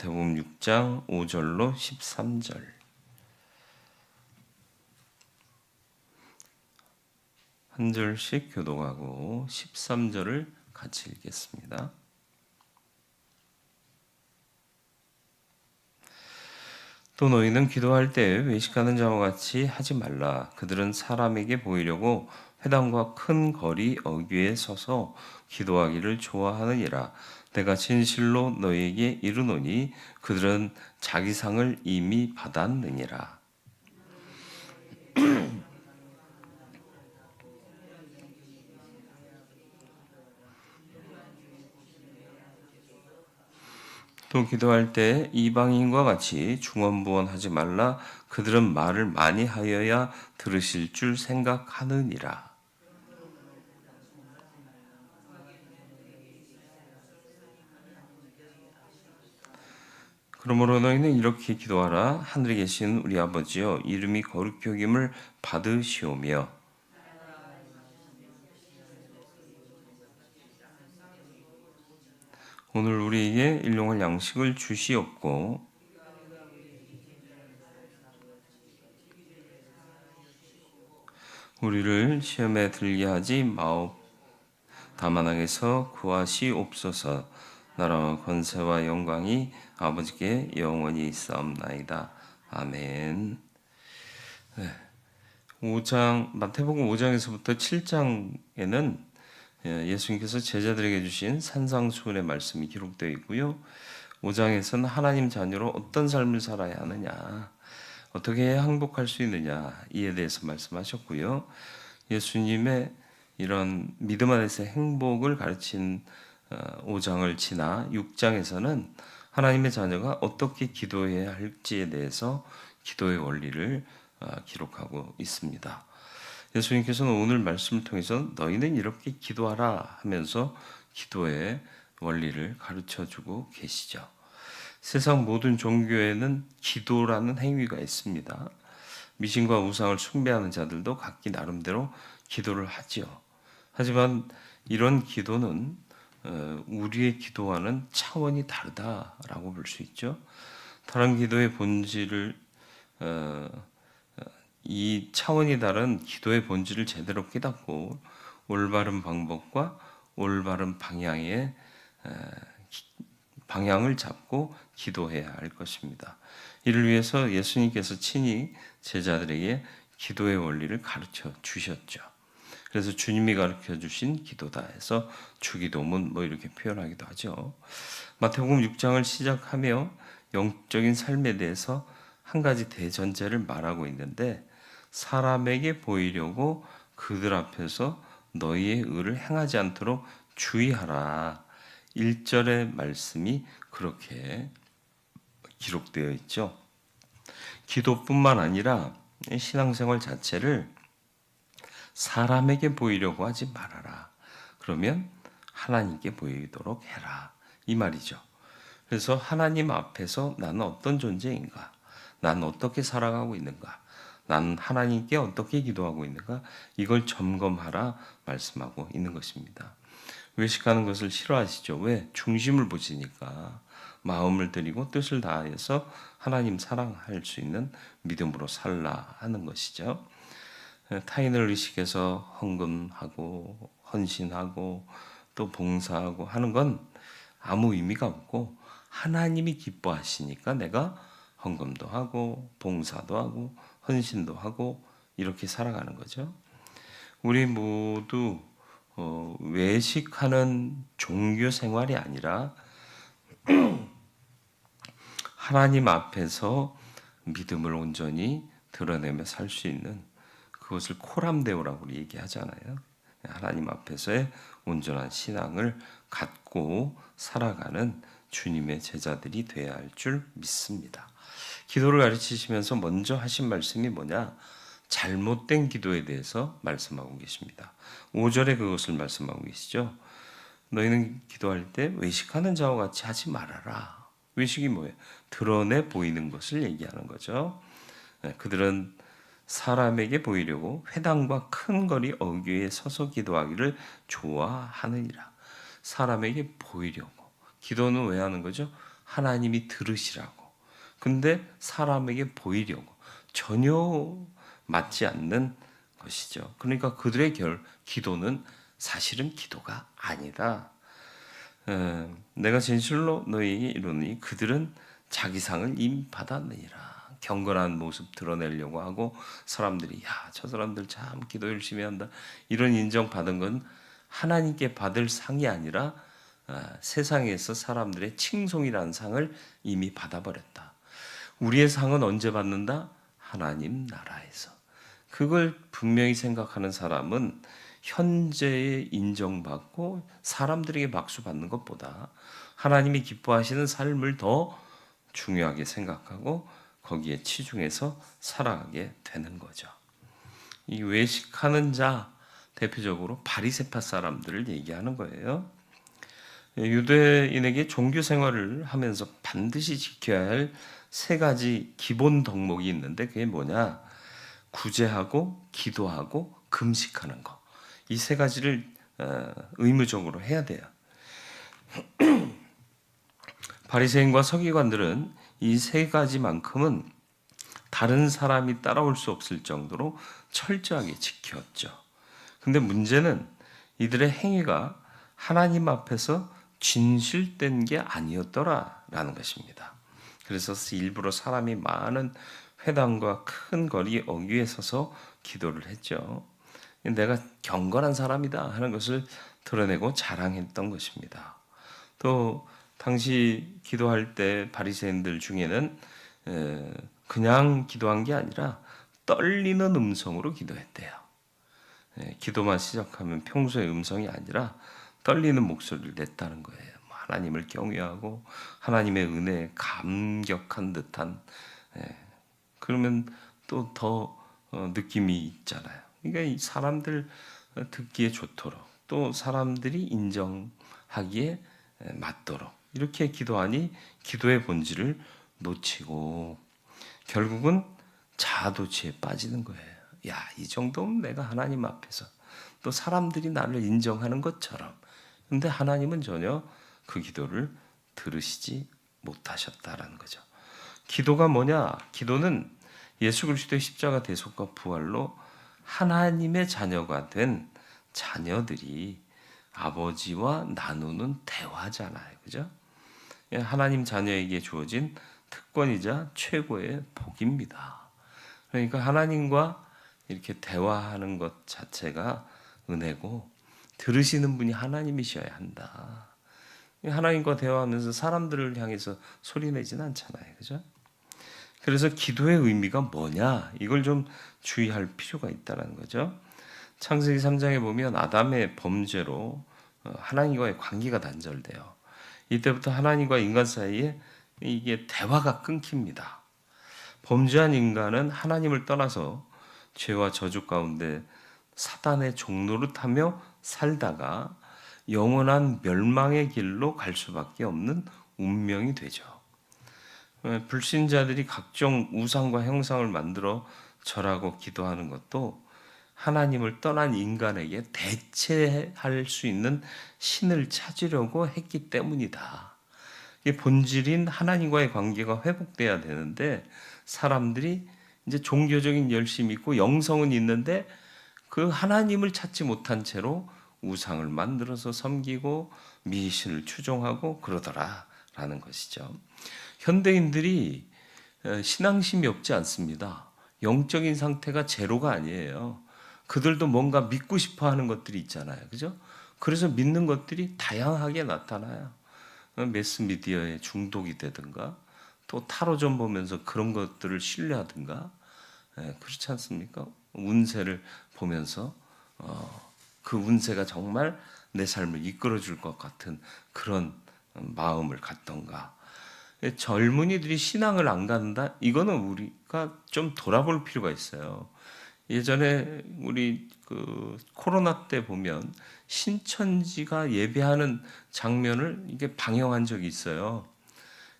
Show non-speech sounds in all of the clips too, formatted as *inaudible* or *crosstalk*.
마태복음 6장 5절로 13절. 한 절씩 교독하고 13절을 같이 읽겠습니다. 또 너희는 기도할 때 외식하는 자와 같이 하지 말라. 그들은 사람에게 보이려고 회당과 큰 거리 어귀에 서서 기도하기를 좋아하느니라. 내가 진실로 너희에게 이르노니 그들은 자기 상을 이미 받았느니라. *clears throat* 또 기도할 때 이방인과 같이 중언부언하지 말라 그들은 말을 많이 하여야 들으실 줄 생각하느니라. 그러므로 너희는 이렇게 기도하라. 하늘에 계신 우리 아버지여 이름이 거룩히 여김을 받으시오며. 오늘 우리에게 일용할 양식을 주시옵고 우리를 시험에 들게 하지 마옵. 다만하게서 구하시옵소서. 나라와 권세와 영광이 아버지께 영원히 있사옵나이다 아멘. 네. 5장 마태복음 5장에서부터 7장에는 예, 예수님께서 제자들에게 주신 산상수훈의 말씀이 기록되어 있고요. 5장에서는 하나님 자녀로 어떤 삶을 살아야 하느냐, 어떻게 행복할 수 있느냐 이에 대해서 말씀하셨고요. 예수님의 이런 믿음 안에서 행복을 가르친 5장을 지나 6장에서는 하나님의 자녀가 어떻게 기도해야 할지에 대해서 기도의 원리를 어, 기록하고 있습니다. 예수님께서는 오늘 말씀을 통해서 너희는 이렇게 기도하라 하면서 기도의 원리를 가르쳐 주고 계시죠. 세상 모든 종교에는 기도라는 행위가 있습니다. 미신과 우상을 숭배하는 자들도 각기 나름대로 기도를 하지요. 하지만 이런 기도는 어, 우리의 기도와는 차원이 다르다라고 볼 수 있죠. 다른 기도의 본질을 어, 이 차원이 다른 기도의 본질을 제대로 깨닫고 올바른 방법과 올바른 방향의 방향을 잡고 기도해야 할 것입니다. 이를 위해서 예수님께서 친히 제자들에게 기도의 원리를 가르쳐 주셨죠. 그래서 주님이 가르쳐 주신 기도다 해서 주기도문 뭐 이렇게 표현하기도 하죠. 마태복음 6장을 시작하며 영적인 삶에 대해서 한 가지 대전제를 말하고 있는데 사람에게 보이려고 그들 앞에서 너희의 의를 행하지 않도록 주의하라. 1절의 말씀이 그렇게 기록되어 있죠. 기도뿐만 아니라 신앙생활 자체를 사람에게 보이려고 하지 말아라. 그러면 하나님께 보이도록 해라. 이 말이죠. 그래서 하나님 앞에서 나는 어떤 존재인가? 나는 어떻게 살아가고 있는가? 난 하나님께 어떻게 기도하고 있는가 이걸 점검하라 말씀하고 있는 것입니다. 외식하는 것을 싫어하시죠? 왜? 중심을 보시니까 마음을 드리고 뜻을 다해서 하나님 사랑할 수 있는 믿음으로 살라 하는 것이죠. 타인을 의식해서 헌금하고 헌신하고 또 봉사하고 하는 건 아무 의미가 없고 하나님이 기뻐하시니까 내가 헌금도 하고 봉사도 하고 헌신도 하고 이렇게 살아가는 거죠. 우리 모두 어, 외식하는 종교 생활이 아니라 *clears throat* 하나님 앞에서 믿음을 온전히 드러내며 살 수 있는 그것을 코람데오라고 얘기하잖아요. 하나님 앞에서의 온전한 신앙을 갖고 살아가는 주님의 제자들이 되어야 할 줄 믿습니다. 기도를 가르치시면서 먼저 하신 말씀이 뭐냐? 잘못된 기도에 대해서 말씀하고 계십니다. 5절에 그것을 말씀하고 계시죠. 너희는 기도할 때 외식하는 자와 같이 하지 말아라. 외식이 뭐예요? 드러내 보이는 것을 얘기하는 거죠. 네, 그들은 사람에게 보이려고 회당과 큰 거리 어귀에 서서 기도하기를 좋아하느니라. 사람에게 보이려고. 기도는 왜 하는 거죠? 하나님이 들으시라고. 근데 사람에게 보이려고 전혀 맞지 않는 것이죠. 그러니까 그들의 결 기도는 사실은 기도가 아니다. 에, 내가 진실로 너희에게 이르노니 그들은 자기 상을 이미 받았느니라. 경건한 모습 드러내려고 하고 사람들이 야 저 사람들 참 기도 열심히 한다 이런 인정 받은 건 하나님께 받을 상이 아니라 아, 세상에서 사람들의 칭송이라는 상을 이미 받아버렸다. 우리의 상은 언제 받는다? 하나님 나라에서. 그걸 분명히 생각하는 사람은 현재에 인정받고 사람들에게 박수 받는 것보다 하나님이 기뻐하시는 삶을 더 중요하게 생각하고 거기에 치중해서 살아가게 되는 거죠. 이 외식하는 자 대표적으로 바리세파 사람들을 얘기하는 거예요. 유대인에게 종교 생활을 하면서 반드시 지켜야 할 세 가지 기본 덕목이 있는데 그게 뭐냐? 구제하고 기도하고 금식하는 거. 이 세 가지를 어, 의무적으로 해야 돼요. *clears throat* 바리새인과 서기관들은 이 세 가지만큼은 다른 사람이 따라올 수 없을 정도로 철저하게 지켰죠. 근데 문제는 이들의 행위가 하나님 앞에서 진실된 게 아니었더라라는 것입니다. 그래서 일부러 사람이 많은 회당과 큰 거리 어귀에 서서 기도를 했죠. 내가 경건한 사람이다 하는 것을 드러내고 자랑했던 것입니다. 또 당시 기도할 때 바리새인들 중에는 그냥 기도한 게 아니라 떨리는 음성으로 기도했대요. 기도만 시작하면 평소의 음성이 아니라 떨리는 목소리를 냈다는 거예요. 뭐 하나님을 경외하고 하나님의 은혜에 감격한 듯한 그러면 또더 어, 느낌이 있잖아요. 그러니까 사람들 듣기에 좋도록 또 사람들이 인정하기에 맞도록 이렇게 기도하니 기도의 본질을 놓치고 결국은 자아도취에 빠지는 거예요. 야, 이 정도면 내가 하나님 앞에서 또 사람들이 나를 인정하는 것처럼. 근데 하나님은 전혀 그 기도를 들으시지 못하셨다라는 거죠. 기도가 뭐냐? 기도는 예수 그리스도의 십자가 대속과 부활로 하나님의 자녀가 된 자녀들이 아버지와 나누는 대화잖아요. 그죠? 예, 하나님 자녀에게 주어진 특권이자 최고의 복입니다. 그러니까 하나님과 이렇게 대화하는 것 자체가 은혜고 들으시는 분이 하나님이셔야 한다. 하나님과 대화하면서 사람들을 향해서 소리내진 않잖아요. 그죠? 그래서 기도의 의미가 뭐냐? 이걸 좀 주의할 필요가 있다는 거죠. 창세기 3장에 보면 아담의 범죄로 어, 하나님과의 관계가 단절돼요. 이때부터 하나님과 인간 사이에 이게 대화가 끊깁니다. 범죄한 인간은 하나님을 떠나서 죄와 저주 가운데 사단의 종노릇하며 살다가 영원한 멸망의 길로 갈 수밖에 없는 운명이 되죠. 불신자들이 각종 우상과 형상을 만들어 절하고 기도하는 것도 하나님을 떠난 인간에게 대체할 수 있는 신을 찾으려고 했기 때문이다. 본질인 하나님과의 관계가 회복돼야 되는데 사람들이 이제 종교적인 열심이 있고 영성은 있는데 그 하나님을 찾지 못한 채로 우상을 만들어서 섬기고 미신을 추종하고 그러더라라는 것이죠. 현대인들이 신앙심이 없지 않습니다. 영적인 상태가 제로가 아니에요. 그들도 뭔가 믿고 싶어 하는 것들이 있잖아요. 그죠? 그래서 믿는 것들이 다양하게 나타나요. 어, 매스미디어에 중독이 되든가 또 타로점 보면서 그런 것들을 신뢰하든가 예, 그렇지 않습니까? 운세를 보면서 어, 그 운세가 정말 내 삶을 이끌어 줄 것 같은 그런 마음을 갖던가 예, 젊은이들이 신앙을 안 갖는다 이거는 우리가 좀 돌아볼 필요가 있어요. 예전에 우리 그 코로나 때 보면 신천지가 예배하는 장면을 이게 방영한 적이 있어요.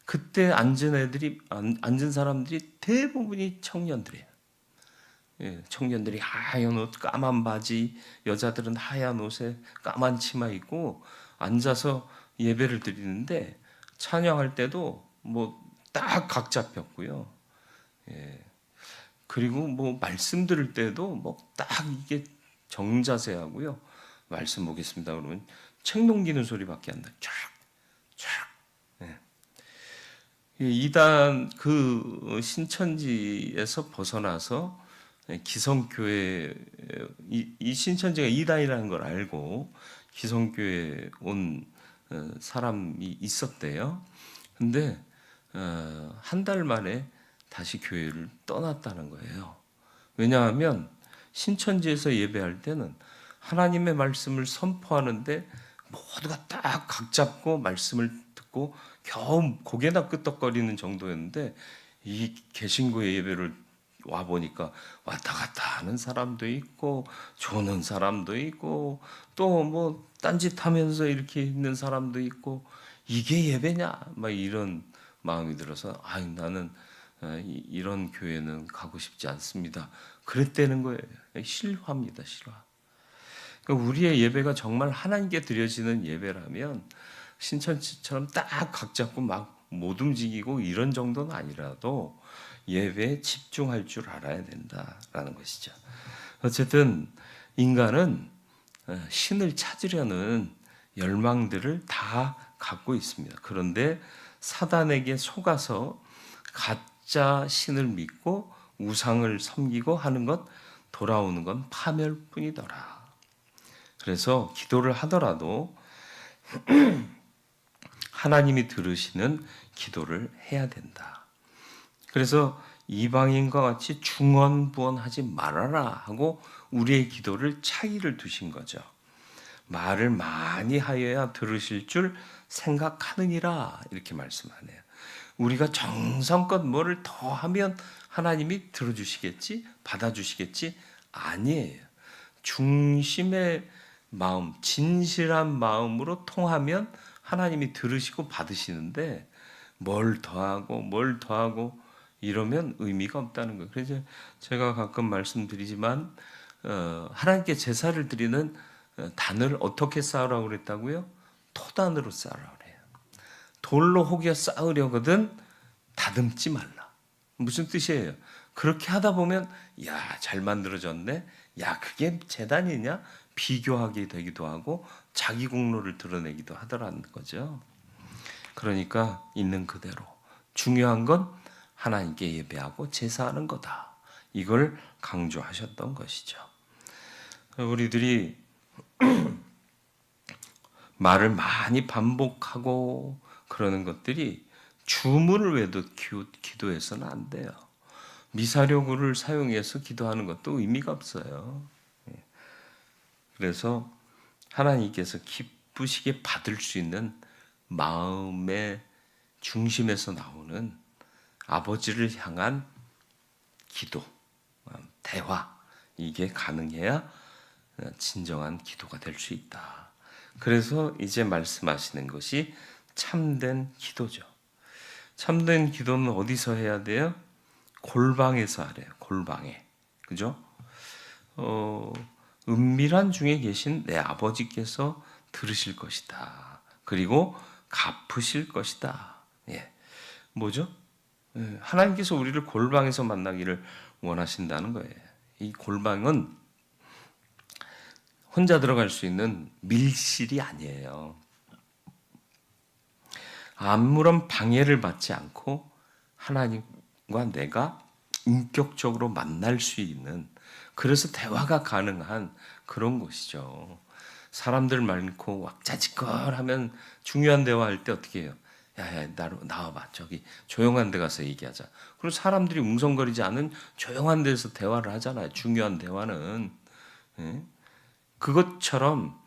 그때 앉은 애들이 앉은 사람들이 대부분이 청년들이에요. 예, 청년들이 하얀 옷, 까만 바지, 여자들은 하얀 옷에 까만 치마 입고 앉아서 예배를 드리는데 찬양할 때도 뭐 딱 각 잡혔고요. 예. 그리고 뭐 말씀 들을 때도 뭐 딱 이게 정자세하고요. 말씀 보겠습니다. 그러면 책 넘기는 소리밖에 안 나. 쫙, 쫙. 예. 이 이단 그 신천지에서 벗어나서 기성교회 이, 이 신천지가 이단이라는 걸 알고 기성교회 온 어, 사람이 있었대요. 근데 어, 한달 만에 다시 교회를 떠났다는 거예요. 왜냐하면 신천지에서 예배할 때는 하나님의 말씀을 선포하는데 모두가 딱 각 잡고 말씀을 듣고 겨우 고개나 끄덕거리는 정도였는데 이 개신교의 예배를 와 보니까 왔다 갔다 하는 사람도 있고 조는 사람도 있고 또 뭐 딴짓하면서 이렇게 있는 사람도 있고 이게 예배냐 막 이런 마음이 들어서 아 나는 어, 이- 이런 교회는 가고 싶지 않습니다. 그랬다는 거예요. 실화입니다, 실화. 그러니까 우리의 예배가 정말 하나님께 드려지는 예배라면 신천지처럼 딱 각 잡고 막 못 움직이고 이런 정도는 아니라도 예배에 집중할 줄 알아야 된다라는 것이죠. 어쨌든 인간은 어, 신을 찾으려는 열망들을 다 갖고 있습니다. 그런데 사단에게 속아서 가짜 신을 믿고 우상을 섬기고 하는 것 돌아오는 건 파멸뿐이더라. 그래서 기도를 하더라도 *clears throat* 하나님이 들으시는 기도를 해야 된다. 그래서 이방인과 같이 중언부언하지 말아라 하고 우리의 기도를 차이를 두신 거죠. 말을 많이 하여야 들으실 줄 생각하느니라 이렇게 말씀하네요. 우리가 정성껏 뭐를 더 하면 하나님이 들어주시겠지, 받아주시겠지 아니에요. 중심의 마음, 진실한 마음으로 통하면 하나님이 들으시고 받으시는데 뭘 더하고 뭘 더하고 이러면 의미가 없다는 거예요. 그래서 제가 가끔 말씀드리지만 어, 하나님께 제사를 드리는 어, 단을 어떻게 쌓으라고 그랬다고요? 토단으로 쌓으라고. 돌로 혹여 쌓으려거든 다듬지 말라. 무슨 뜻이에요? 그렇게 하다 보면 야 잘 만들어졌네. 야 그게 재단이냐? 비교하게 되기도 하고 자기 공로를 드러내기도 하더라는 거죠. 그러니까 있는 그대로 중요한 건 하나님께 예배하고 제사하는 거다. 이걸 강조하셨던 것이죠. 우리들이 *clears throat* 말을 많이 반복하고 그러는 것들이 주문을 외도 기도해서는 안 돼요. 미사료구를 사용해서 기도하는 것도 의미가 없어요. 예. 그래서 하나님께서 기쁘시게 받을 수 있는 마음의 중심에서 나오는 아버지를 향한 기도, 대화 이게 가능해야 진정한 기도가 될 수 있다. 그래서 이제 말씀하시는 것이 참된 기도죠. 참된 기도는 어디서 해야 돼요? 골방에서 하래요. 골방에. 그죠? 어, 은밀한 중에 계신 내 아버지께서 들으실 것이다. 그리고 갚으실 것이다. 예. 뭐죠? 예, 하나님께서 우리를 골방에서 만나기를 원하신다는 거예요. 이 골방은 혼자 들어갈 수 있는 밀실이 아니에요. 아무런 방해를 받지 않고 하나님과 내가 인격적으로 만날 수 있는 그래서 대화가 가능한 그런 곳이죠. 사람들 많고 왁자지껄하면 중요한 대화할 때 어떻게 해요? 야야 나로 나와봐 저기 조용한 데 가서 얘기하자. 그리고 사람들이 웅성거리지 않은 조용한 데서 대화를 하잖아요. 중요한 대화는 예? 그것처럼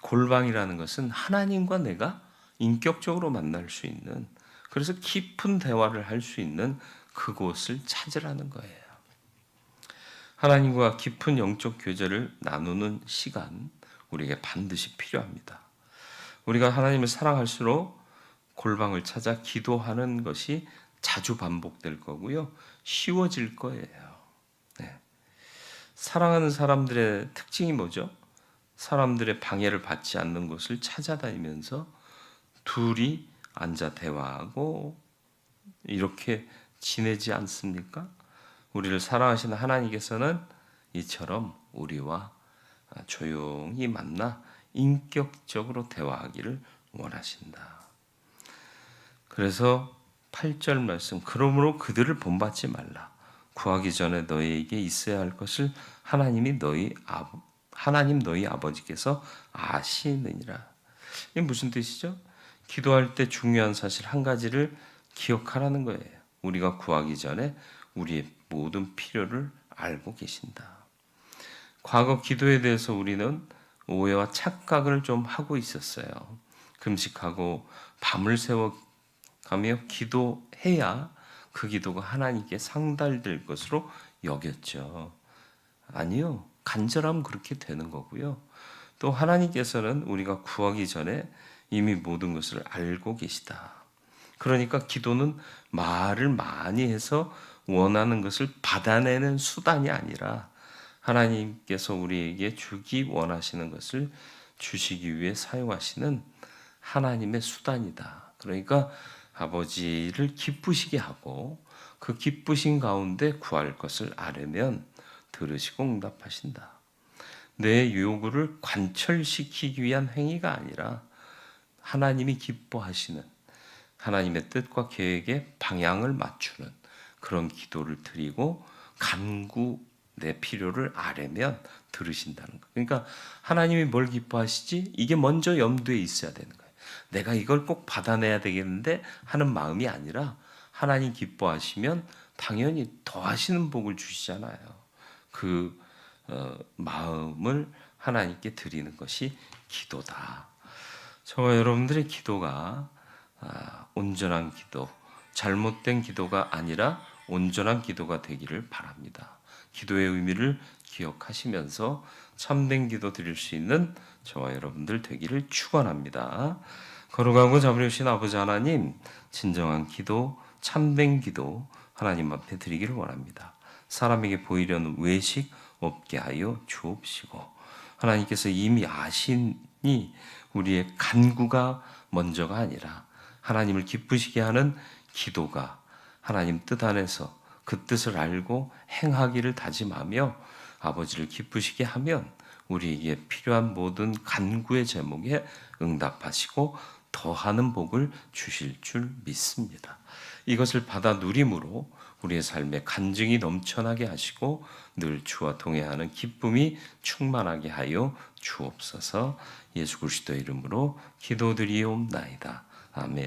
골방이라는 것은 하나님과 내가 인격적으로 만날 수 있는 그래서 깊은 대화를 할 수 있는 그곳을 찾으라는 거예요. 하나님과 깊은 영적 교제를 나누는 시간 우리에게 반드시 필요합니다. 우리가 하나님을 사랑할수록 골방을 찾아 기도하는 것이 자주 반복될 거고요. 쉬워질 거예요. 네. 사랑하는 사람들의 특징이 뭐죠? 사람들의 방해를 받지 않는 곳을 찾아다니면서 둘이 앉아 대화하고 이렇게 지내지 않습니까? 우리를 사랑하시는 하나님께서는 이처럼 우리와 조용히 만나 인격적으로 대화하기를 원하신다. 그래서 8절 말씀 그러므로 그들을 본받지 말라. 구하기 전에 너희에게 있어야 할 것을 하나님이 너희 아 하나님 너희 아버지께서 아시느니라. 이게 무슨 뜻이죠? 기도할 때 중요한 사실 한 가지를 기억하라는 거예요. 우리가 구하기 전에 우리의 모든 필요를 알고 계신다. 과거 기도에 대해서 우리는 오해와 착각을 좀 하고 있었어요. 금식하고 밤을 새워 가며 기도해야 그 기도가 하나님께 상달될 것으로 여겼죠. 아니요. 간절하면 그렇게 되는 거고요. 또 하나님께서는 우리가 구하기 전에 이미 모든 것을 알고 계시다. 그러니까 기도는 말을 많이 해서 원하는 것을 받아내는 수단이 아니라 하나님께서 우리에게 주기 원하시는 것을 주시기 위해 사용하시는 하나님의 수단이다. 그러니까 아버지를 기쁘시게 하고 그 기쁘신 가운데 구할 것을 아뢰면 들으시고 응답하신다. 내 요구를 관철시키기 위한 행위가 아니라 하나님이 기뻐하시는 하나님의 뜻과 계획에 방향을 맞추는 그런 기도를 드리고 간구 내 필요를 아뢰면 들으신다는 거. 그러니까 하나님이 뭘 기뻐하시지? 이게 먼저 염두에 있어야 되는 거예요. 내가 이걸 꼭 받아내야 되겠는데 하는 마음이 아니라 하나님 기뻐하시면 당연히 더 하시는 복을 주시잖아요. 그 어, 마음을 하나님께 드리는 것이 기도다. 저와 여러분들의 기도가 아, 온전한 기도, 잘못된 기도가 아니라 온전한 기도가 되기를 바랍니다. 기도의 의미를 기억하시면서 참된 기도 드릴 수 있는 저와 여러분들 되기를 축원합니다. 거룩하고 자비로우신 아버지 하나님, 진정한 기도, 참된 기도 하나님 앞에 드리기를 원합니다. 사람에게 보이려는 외식 없게 하여 주옵시고 하나님께서 이미 아시니 우리의 간구가 먼저가 아니라 하나님을 기쁘시게 하는 기도가 하나님 뜻 안에서 그 뜻을 알고 행하기를 다짐하며 아버지를 기쁘시게 하면 우리에게 필요한 모든 간구의 제목에 응답하시고 더하는 복을 주실 줄 믿습니다. 이것을 받아 누림으로 우리의 삶에 간증이 넘쳐나게 하시고 늘 주와 동행하는 기쁨이 충만하게 하여 주옵소서 예수 그리스도 이름으로 기도드리옵나이다. 아멘.